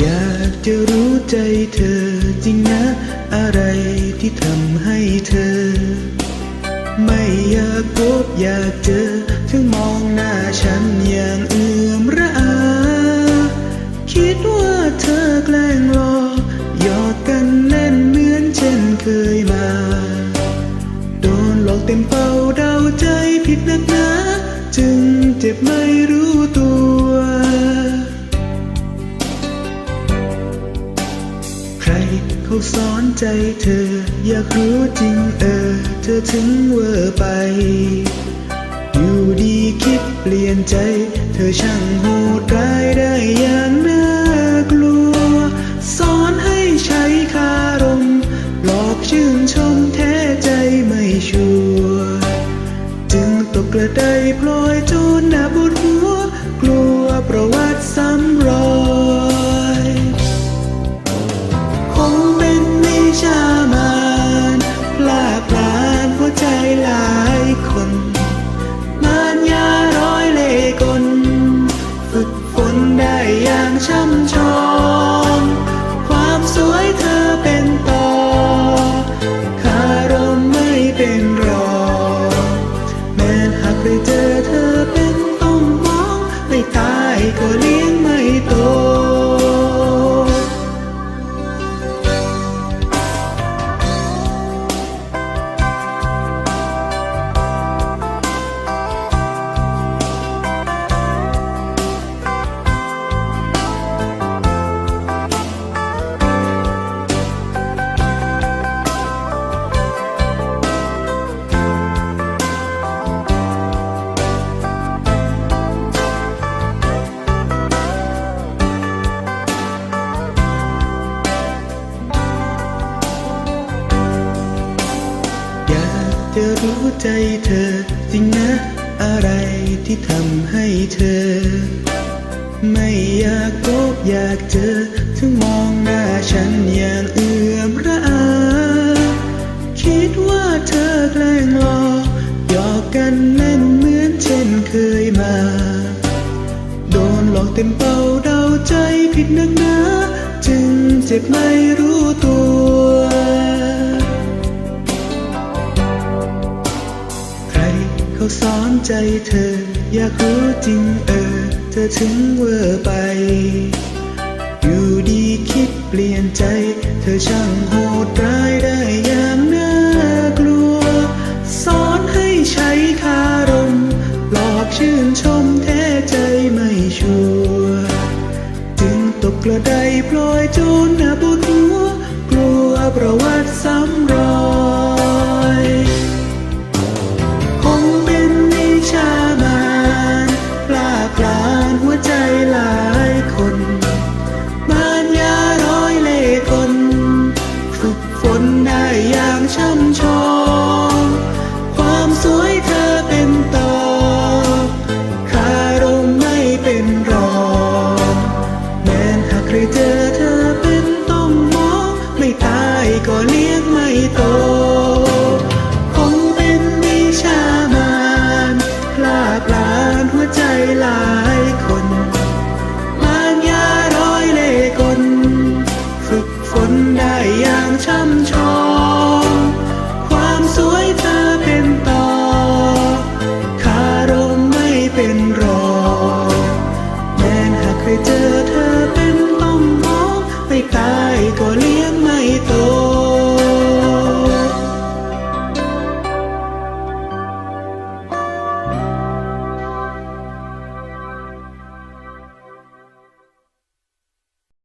อยากจะรู้ใจเธอจริงนะ อะไรที่ทำให้เธอ ไม่อยากพบอยากเจอ ถึงมองหน้าฉันอย่างเอื่อมระอา คิดว่าเธอแกล้งหลอกหยอกกันแน่นเหมือนเช่นเคยมา โดนหลอกเต็มเป้าเดาใจผิดนักหนา จึงเจ็บไม่รู้ เขาสอนใจเธอ อยากรู้จริงเออ เธอถึงเวอร์ไป อยู่ดีคิดเปลี่ยนใจ เธอช่างโหดร้ายได้อย่างน่ากลัว สอนให้ใช้คารม หลอกชื่นชมแท้ใจไม่ชัวจึงตกกระไดพลอยโจน จะรู้ใจเธอ จริงนะ อะไรที่ทำให้เธอ ไม่อยากพบอยากเจอ ถึงมองหน้าฉันอย่างเอื่อมระอา คิดว่าเธอแกล้งหลอกหยอกกันแน่นเหมือนเช่นเคยมา โดนหลอกเต็มเป้าเดาใจผิดนักหนาจึงเจ็บไม่รู้ เขาสอนใจเธอ อยากรู้จริงเออ เธอถึงเวอร์ไป อยู่ดีคิดเปลี่ยนใจ เธอช่างโหดร้ายได้อย่างน่ากลัว สอนให้ใช้คารม หลอกชื่นชมแท้ใจไม่ชัวจึงตกกระไดพลอยจรหน้าบนหัวกลัวประวัติซ้ำ ก็เลี้ยงไม่โต คงเป็นวิชามานพลาดลานหัวใจหลายคน มานยาร้อยเล่กลฝึกฝนได้อย่างช่ำชอง ความสวยเธอเป็นต่อคารมไม่เป็นรอ แม้หากเคยเจอเธอ